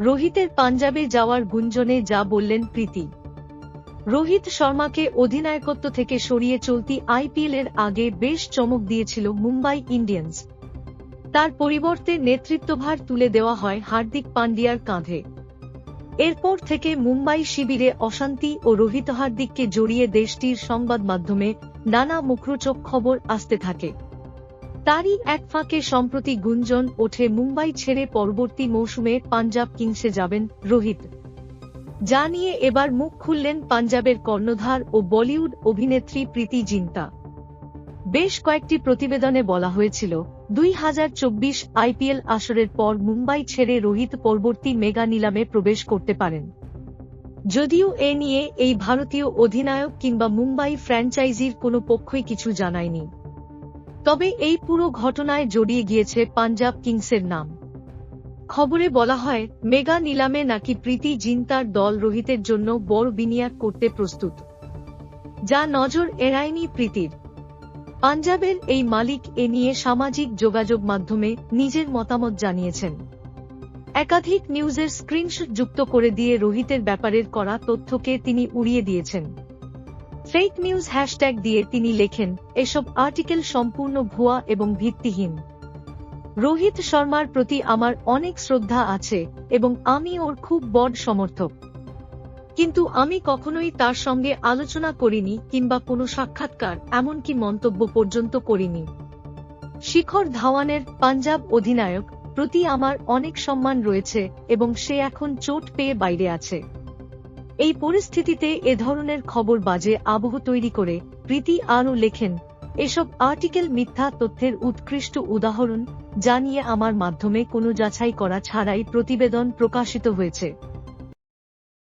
রোহিতের পাঞ্জাবে যাওয়ার গুঞ্জনে যা বললেন প্রীতি। রোহিত শর্মাকে অধিনায়কত্ব থেকে সরিয়ে চলতি আইপিএল এর আগে বেশ চমক দিয়েছিল মুম্বাই ইন্ডিয়ান্স। তার পরিবর্তে নেতৃত্বভার তুলে দেওয়া হয় হার্দিক পান্ডিয়ার কাঁধে। এরপর থেকে মুম্বাই শিবিরে অশান্তি ও রোহিত হার্দিককে জড়িয়ে দেশটির সংবাদ মাধ্যমে নানা মুখরোচক খবর আসতে থাকে। তারই এক ফাঁকে সম্প্রতি গুঞ্জন ওঠে মুম্বাই ছেড়ে পরবর্তী মৌসুমে পাঞ্জাব কিংসে যাবেন রোহিত। যা নিয়ে এবার মুখ খুললেন পাঞ্জাবের কর্ণধার ও বলিউড অভিনেত্রী প্রীতি জিন্তা। বেশ কয়েকটি প্রতিবেদনে বলা হয়েছিল, দুই হাজার চব্বিশ আইপিএল আসরের পর মুম্বাই ছেড়ে রোহিত পরবর্তী মেগা নিলামে প্রবেশ করতে পারেন। যদিও এ নিয়ে এই ভারতীয় অধিনায়ক কিংবা মুম্বাই ফ্র্যাঞ্চাইজির কোনো পক্ষই কিছু জানায়নি। তবে এই পুরো ঘটনায় জড়িয়ে গিয়েছে পাঞ্জাব কিংসের নাম। খবরে বলা হয়, মেগা নিলামে নাকি প্রীতি জিন্তার দল রোহিতের জন্য বড় বিনিয়োগ করতে প্রস্তুত। যা নজর এড়ায়নি প্রীতির। পাঞ্জাবের এই মালিক এ নিয়ে সামাজিক যোগাযোগ মাধ্যমে নিজের মতামত জানিয়েছেন। একাধিক নিউজের স্ক্রিনশট যুক্ত করে দিয়ে রোহিতের ব্যাপারের করা তথ্যকে তিনি উড়িয়ে দিয়েছেন। ফেক নিউজ হ্যাশট্যাগ দিয়ে তিনি লেখেন, এসব আর্টিকেল সম্পূর্ণ ভুয়া এবং ভিত্তিহীন। রোহিত শর্মার প্রতি আমার অনেক শ্রদ্ধা আছে এবং আমি ওর খুব বড় সমর্থক। কিন্তু আমি কখনোই তার সঙ্গে আলোচনা করিনি কিংবা কোনো সাক্ষাৎকার, এমনকি মন্তব্য পর্যন্ত করিনি। শিখর ধাওয়ানের পাঞ্জাব অধিনায়ক প্রতি আমার অনেক সম্মান রয়েছে এবং সে এখন চোট পেয়ে বাইরে আছে। এই পরিস্থিতিতে এ ধরনের খবর বাজে আবহ তৈরি করে প্রীতি আরও লেখেন, এসব আর্টিকেল মিথ্যা তথ্যের উৎকৃষ্ট উদাহরণ জানিয়ে আমার মাধ্যমে কোনো যাচাই করা ছাড়াই প্রতিবেদন প্রকাশিত হয়েছে।